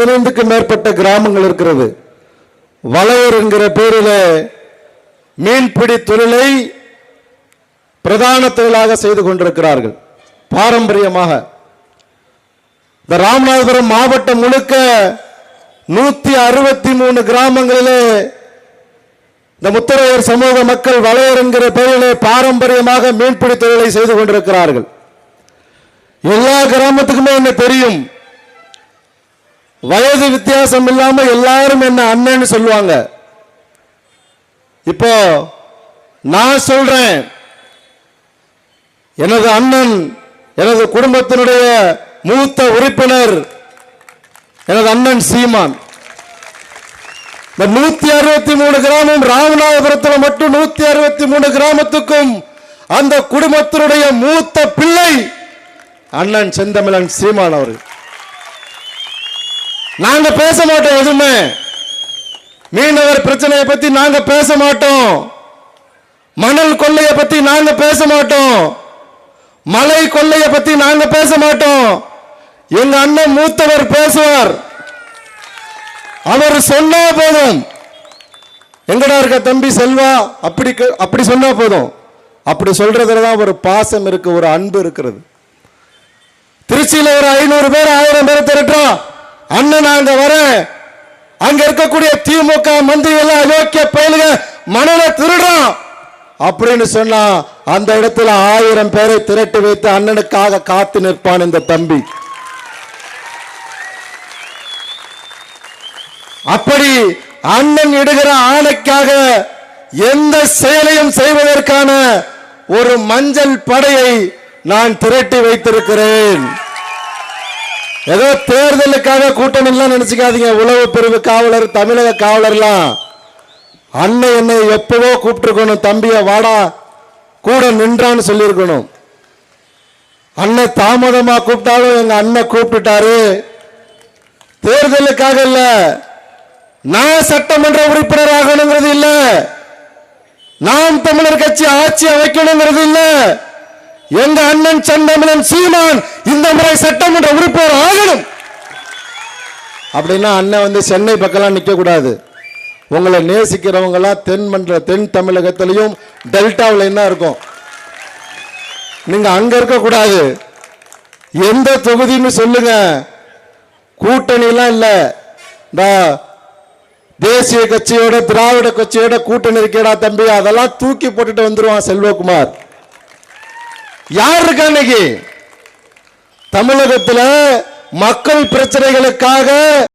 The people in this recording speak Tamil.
பதினைந்துக்கு மேற்பட்ட கிராமங்கள் இருக்கிறது. வளையர் என்கிற பேரில் மீன்பிடி தொழிலை பிரதான தொழிலாக செய்து கொண்டிருக்கிறார்கள். பாரம்பரியமாக. இந்த ராமநாதபுரம் மாவட்டம் முழுக்க நூத்தி அறுபத்தி மூணு கிராமங்களிலே இந்த முத்தரையர் சமூக மக்கள் வளையர் என்கிற பெயரிலே பாரம்பரியமாக மீன்பிடி தொழிலை செய்து கொண்டிருக்கிறார்கள். எல்லா கிராமத்துக்குமே என்ன தெரியும்? வயது வித்தியாசம் இல்லாம எல்லாரும் என்ன அண்ணன்னு சொல்லுவாங்க. இப்போ நான் சொல்றேன். எனது அண்ணன் எனது குடும்பத்தினுடைய மூத்த உறுப்பினர் எனது அண்ணன் சீமான். இந்த நூத்தி அறுபத்தி மூணு கிராமம் ராமநாதபுரத்தில் மட்டும் நூத்தி அறுபத்தி மூணு கிராமத்துக்கும் அந்த குடும்பத்தினுடைய மூத்த பிள்ளை அண்ணன் செந்தமிழன் சீமான் அவர்கள். நாங்க பேச மாட்டோம் எதுவுமே. மீனவர் பிரச்சனையை பத்தி நாங்க பேச மாட்டோம். மணல் கொள்ளையை பத்தி நாங்க பேச மாட்டோம். மலை கொள்ளையை பத்தி நாங்க பேச மாட்டோம். எங்க அண்ணன் மூத்தவர் பேசுவார். அவர் சொன்னா போதும். எங்கடா இருக்க தம்பி செல்வா? அப்படி க- அப்படி சொன்னா போதும். அப்படி சொல்றதுல தான் ஒரு பாசம் இருக்கு ஒரு அன்பு இருக்கிறது. திருச்சியில ஒரு ஐநூறு பேர் ஆயிரம் பேர் திரட்டுறான் அண்ணன் அங்க வரேன். அங்க இருக்கக்கூடிய திமுக மந்திரி எல்லாம் அயோக்கிய பயலுக மணல திருடுறோம் அப்படின்னு சொன்னா அந்த இடத்துல ஆயிரம் பேரை திரட்டி வைத்து அண்ணனுக்காக காத்து நிற்பான் இந்த தம்பி. அப்படி அண்ணன் இடுகிற ஆணைக்காக எந்த செயலையும் செய்வதற்கான ஒரு மஞ்சள் படையை நான் திரட்டி வைத்திருக்கிறேன். ஏதோ தேர்தலுக்காக கூட்டணி நினைச்சுக்காதீங்க. உளவு பிரிவு காவலர் தமிழக காவலர்லாம். அண்ணன் என்னை எப்பவோ கூப்பிட்டுருக்கணும். தம்பிய வாடா கூட நின்றான்னு சொல்லியிருக்கணும். அண்ணன் தாமதமா கூப்பிட்டாலும் எங்க அண்ணன் கூப்பிட்டுட்டாரு தேர்தலுக்காக இல்ல நான் சட்டமன்ற உறுப்பினர் ஆகணுங்கிறது இல்ல நாம் தமிழர் கட்சி ஆட்சி அமைக்கணுங்கிறது இல்லை. எங்க அண்ணன் சந்தமிழன் சீமான் இந்த முறை சட்டமன்ற உறுப்பினர் ஆகணும். அப்படின்னா அண்ணன் வந்து சென்னை பக்கம்லாம் நிற்க கூடாது உங்களை நேசிக்கிறவங்களாம் தென் மன்ற தென் தமிழகத்திலையும் டெல்டாவில் என்ன இருக்கும்? நீங்க அங்க இருக்கக்கூடாது. எந்த தொகுதின்னு சொல்லுங்க. கூட்டணிலாம் இல்லை. இந்த தேசிய கட்சியோட திராவிட கட்சியோட கூட்டணி இருக்கேடா தம்பி. அதெல்லாம் தூக்கி போட்டுட்டு வந்துருவான் செல்வகுமார். யார் இருக்கா இன்னைக்கு? தமிழகத்தில் மக்கள் பிரச்சனைகளுக்காக